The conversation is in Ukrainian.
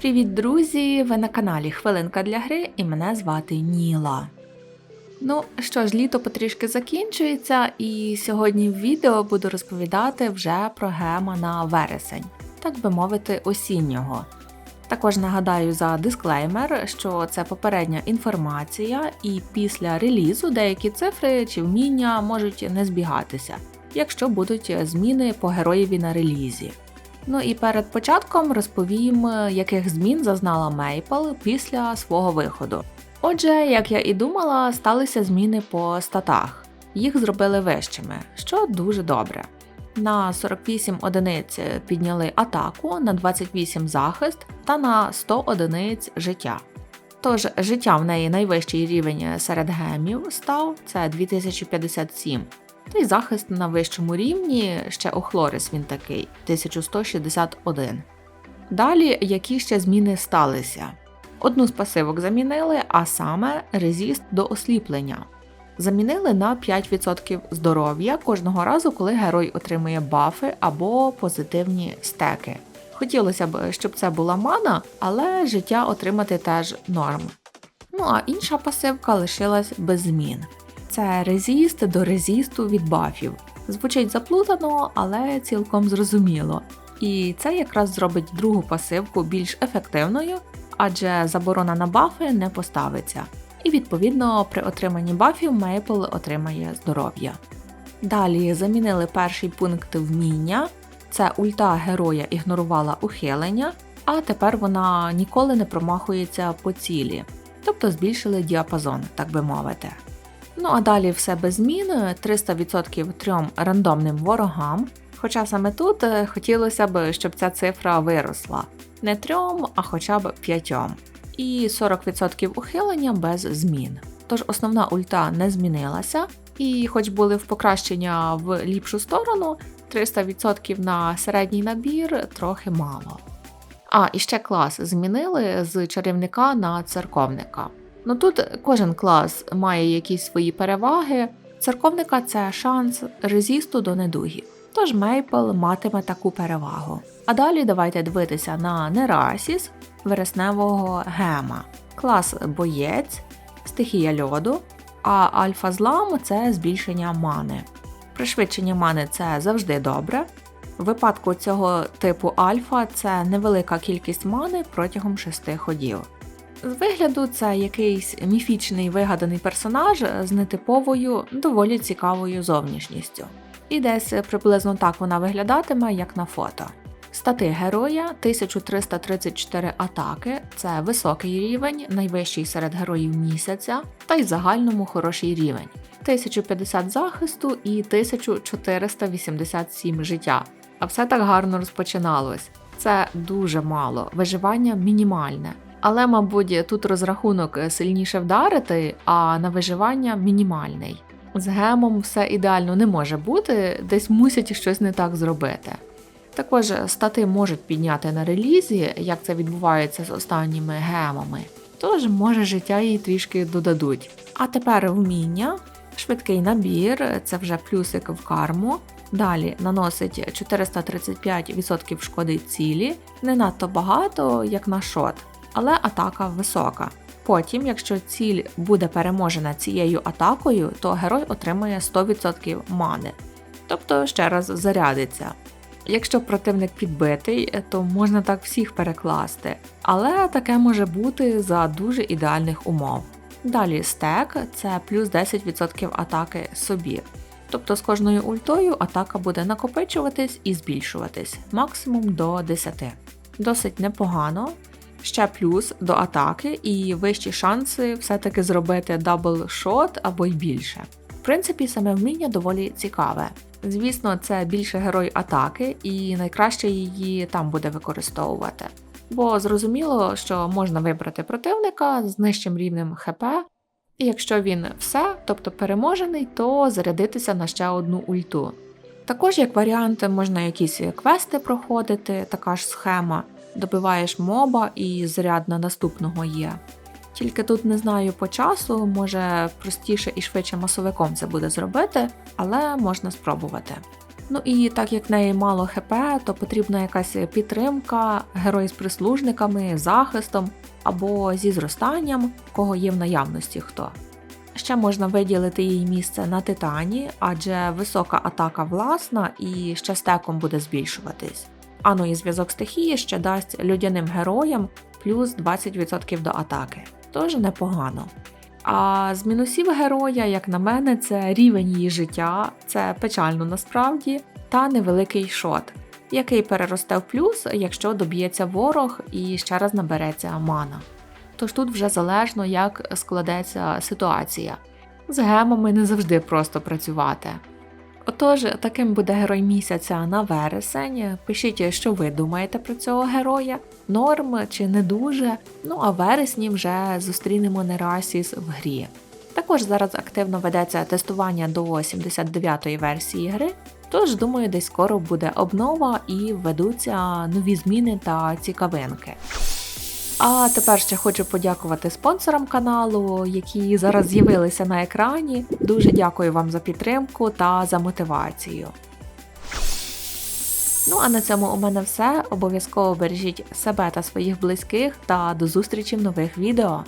Привіт, друзі! Ви на каналі Хвилинка для гри і мене звати Ніла. Ну що ж, літо потрішки закінчується, і сьогодні в відео буду розповідати вже про гема на вересень, так би мовити, осіннього. Також нагадаю за дисклеймер, що це попередня інформація, і після релізу деякі цифри чи вміння можуть не збігатися, якщо будуть зміни по героєві на релізі. Ну і перед початком розповім, яких змін зазнала Мейпл після свого виходу. Отже, як я і думала, сталися зміни по статах. Їх зробили вищими, що дуже добре. На 48 одиниць підняли атаку, на 28 захист та на 100 одиниць життя. Тож життя в неї найвищий рівень серед гемів став це 2057, та й захист на вищому рівні ще у Хлорис він такий 1161. Далі які ще зміни сталися? Одну з пасивок замінили, а саме резіст до осліплення. Замінили на 5% здоров'я кожного разу, коли герой отримує бафи або позитивні стеки. Хотілося б, щоб це була мана, але життя отримати теж норм. Ну а інша пасивка лишилась без змін. Це резіст до резісту від бафів. Звучить заплутано, але цілком зрозуміло. І це якраз зробить другу пасивку більш ефективною, адже заборона на бафи не поставиться. І відповідно при отриманні бафів Мейпл отримає здоров'я. Далі замінили перший пункт вміння. Це ульта героя ігнорувала ухилення, а тепер вона ніколи не промахується по цілі, тобто збільшили діапазон, так би мовити. Ну а далі все без змін 300% трьом рандомним ворогам. Хоча саме тут е, хотілося б, щоб ця цифра виросла не трьом, а хоча б п'ятьом. І 40% ухилення без змін. Тож основна ульта не змінилася, і хоч були в покращення в ліпшу сторону, 300% на середній набір трохи мало. А, і ще клас змінили з чарівника на церковника. Ну тут кожен клас має якісь свої переваги. Церковника це шанс резісту до недугів. Тож Мейпл матиме таку перевагу. А далі давайте дивитися на Нерасіс вересневого гема, клас боєць, стихія льоду, а альфа злам це збільшення мани. Пришвидшення мани це завжди добре. В випадку цього типу альфа це невелика кількість мани протягом 6 ходів. З вигляду це якийсь міфічний вигаданий персонаж з нетиповою, доволі цікавою зовнішністю. І десь приблизно так вона виглядатиме, як на фото. Стати героя 1334 атаки це високий рівень, найвищий серед героїв місяця, та й загальному хороший рівень. 1050 захисту і 1487 життя. А все так гарно розпочиналось. Це дуже мало, виживання мінімальне. Але, мабуть, тут розрахунок сильніше вдарити, а на виживання мінімальний. З гемом все ідеально не може бути, десь мусять щось не так зробити. Також стати можуть підняти на релізі, як це відбувається з останніми гемами, тож, може, життя їй трішки додадуть. А тепер вміння, швидкий набір, це вже плюсик в карму. Далі наносить 435% шкоди цілі, не надто багато, як на шот, але атака висока. Потім, якщо ціль буде переможена цією атакою, то герой отримує 100% мани, тобто ще раз зарядиться. Якщо противник підбитий, то можна так всіх перекласти, але таке може бути за дуже ідеальних умов. Далі стек це плюс 10% атаки собі. Тобто з кожною ультою атака буде накопичуватись і збільшуватись максимум до 10. Досить непогано. Ще плюс до атаки і вищі шанси все-таки зробити дабл-шот або й більше. В принципі, саме вміння доволі цікаве. Звісно, це більше герой атаки, і найкраще її там буде використовувати. Бо зрозуміло, що можна вибрати противника з нижчим рівнем ХП, і якщо він все, тобто переможений, то зарядитися на ще одну ульту. Також, як варіант, можна якісь квести проходити, така ж схема, добиваєш моба і заряд на наступного є. Тільки тут не знаю по часу, може простіше і швидше масовиком це буде зробити, але можна спробувати. Ну і так як в неї мало ХП, то потрібна якась підтримка, герой з прислужниками, захистом або зі зростанням, кого є в наявності хто. Ще можна виділити їй місце на титані, адже висока атака власна і ще стеком буде збільшуватись. А ну і зв'язок стихії ще дасть людяним героям плюс 20% до атаки. Тож непогано. А з мінусів героя, як на мене, це рівень її життя, це печально насправді, та невеликий шот, який переросте в плюс, якщо доб'ється ворог і ще раз набереться мана. Тож тут вже залежно, як складеться ситуація. З гемами не завжди просто працювати. Отож, таким буде герой місяця на вересень. Пишіть, що ви думаєте про цього героя, норм чи не дуже. Ну а в вересні вже зустрінемо Нерасіс в грі. Також зараз активно ведеться тестування до 79-ї версії гри, тож думаю, десь скоро буде обнова і введуться нові зміни та цікавинки. А тепер ще хочу подякувати спонсорам каналу, які зараз з'явилися на екрані. Дуже дякую вам за підтримку та за мотивацію. Ну а на цьому у мене все. Обов'язково бережіть себе та своїх близьких та до зустрічі в нових відео.